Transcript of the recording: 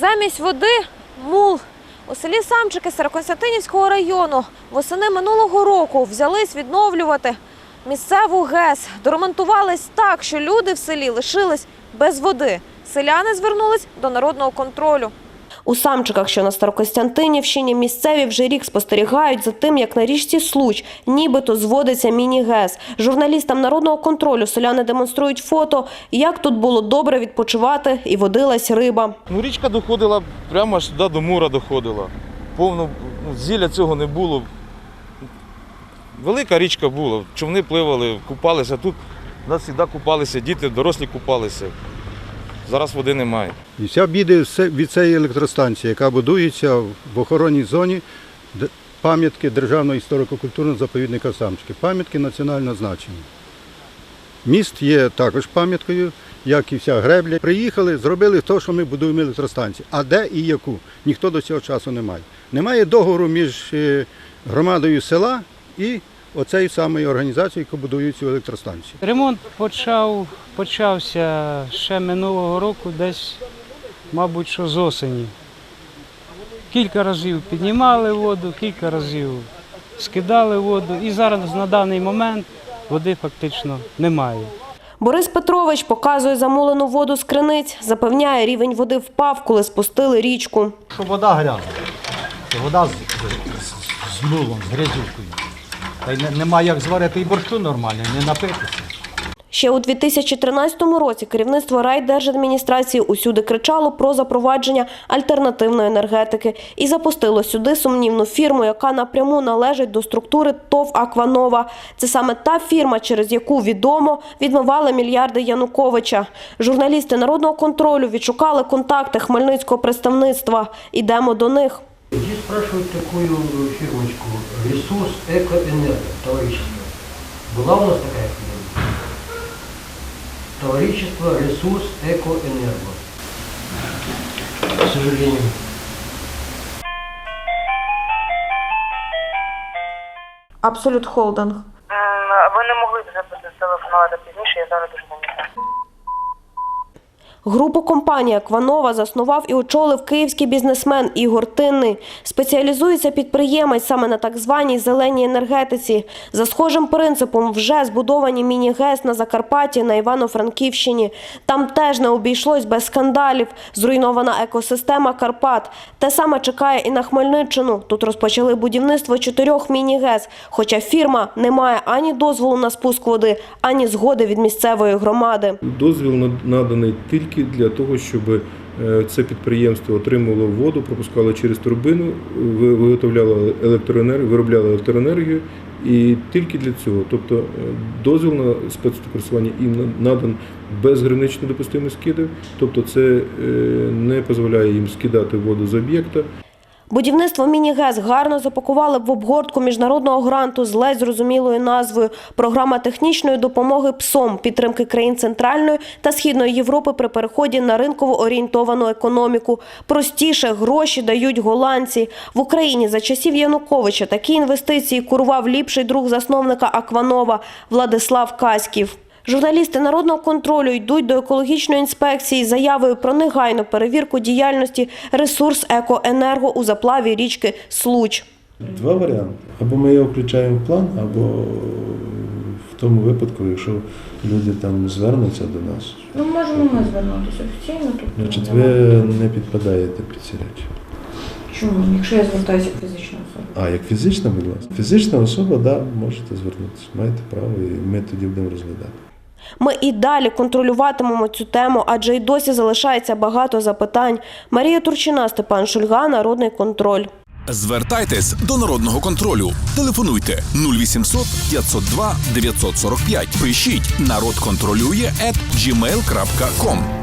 Замість води мул. У селі Самчики Староконстантинівського району восени минулого року взялись відновлювати місцеву ГЕС. Доремонтувались так, що люди в селі лишились без води. Селяни звернулись до народного контролю. У Самчиках, що на Старокостянтинівщині, місцеві вже рік спостерігають за тим, як на річці Случ нібито зводиться міні-ГЕС. Журналістам народного контролю селяни демонструють фото, як тут було добре відпочивати і водилась риба. Ну, річка доходила прямо аж туди до мора доходила. Повно ну, зілля цього не було. Велика річка була, човни пливали, купалися. Тут нас завжди купалися діти, дорослі купалися. Зараз води немає. І вся біда від цієї електростанції, яка будується в охоронній зоні пам'ятки Державного історико-культурного заповідника Самчики, пам'ятки національного значення. Міст є також пам'яткою, як і вся гребля. Приїхали, зробили те, що ми будуємо електростанцію. А де і яку? Ніхто до цього часу не має. Немає договору між е, громадою села і оцею самою організацією, яка будує цю електростанцію. Ремонт почав, почався ще минулого року, десь, мабуть, що з осені. Кілька разів піднімали воду, кілька разів скидали воду, і зараз на даний момент води фактично немає. Борис Петрович показує замулену воду з криниць. Запевняє, рівень води впав, коли спустили річку. що вода грязна, вода з, з, з мулом, з грязюкою. Та й нема як зварити і борщу нормально, не напитися. Ще у 2013 році керівництво райдержадміністрації усюди кричало про запровадження альтернативної енергетики і запустило сюди сумнівну фірму, яка напряму належить до структури ТОВ Акванова. Це саме та фірма, через яку відомо відмивали мільярди Януковича. Журналісти народного контролю відшукали контакти хмельницького представництва. Ідемо до них. Здесь спрашивают такую фирмочку «Ресурс Экоэнерго» товарищество. Была у нас такая фирма? Товарищество «Ресурс Экоэнерго». К сожалению. Абсолют Холдинг. М, Ви не могли б зателефонувати пізніше, я зараз дуже зайнята. Групу компанії Акванова заснував і очолив київський бізнесмен Ігор Тинний. Спеціалізується підприємець саме на так званій зеленій енергетиці. За схожим принципом вже збудовані міні-ГЕС на Закарпатті на Івано-Франківщині. Там теж не обійшлось без скандалів. Зруйнована екосистема Карпат. Те саме чекає і на Хмельниччину. Тут розпочали будівництво чотирьох міні-ГЕС. Хоча фірма не має ані дозволу на спуск води, ані згоди від місцевої громади. Дозвіл над- наданий тільки для того, щоб е, це підприємство отримало воду, пропускало через турбину, виготовляло електроенергію, виробляло електроенергію. І тільки для цього, тобто е, дозвіл на спецкористування їм надан безгранично допустимих скидів, тобто це е, не дозволяє їм скидати воду з об'єкта. Будівництво міні-ГЕС гарно запакували в обгортку міжнародного гранту з ледь зрозумілою назвою Програма технічної допомоги ПСОМ підтримки країн Центральної та Східної Європи при переході на ринково орієнтовану економіку. Простіше гроші дають голландці. В Україні за часів Януковича такі інвестиції курував ліпший друг засновника Акванова Владислав Каськів. Журналісти народного контролю йдуть до екологічної інспекції з заявою про негайну перевірку діяльності ресурс екоенерго у заплаві річки Случ. Два варіанти. Або ми його включаємо в план, або в тому випадку, якщо люди там звернуться до нас, Ну, можемо ми звернутися офіційно, тобто значить ви не підпадаєте під ці речі. Чому? Якщо я звертаюся як фізична особа. А як фізична, будь ласка. Фізична особа, да, можете звернутися. Маєте право, і ми тоді будемо розглядати. Ми і далі контролюватимемо цю тему, адже й досі залишається багато запитань. Марія Турчина, Степан Шульга, Народний контроль. Звертайтесь до народного контролю. Телефонуйте 0800 502 945. Пишіть народ контролює at gmail.com.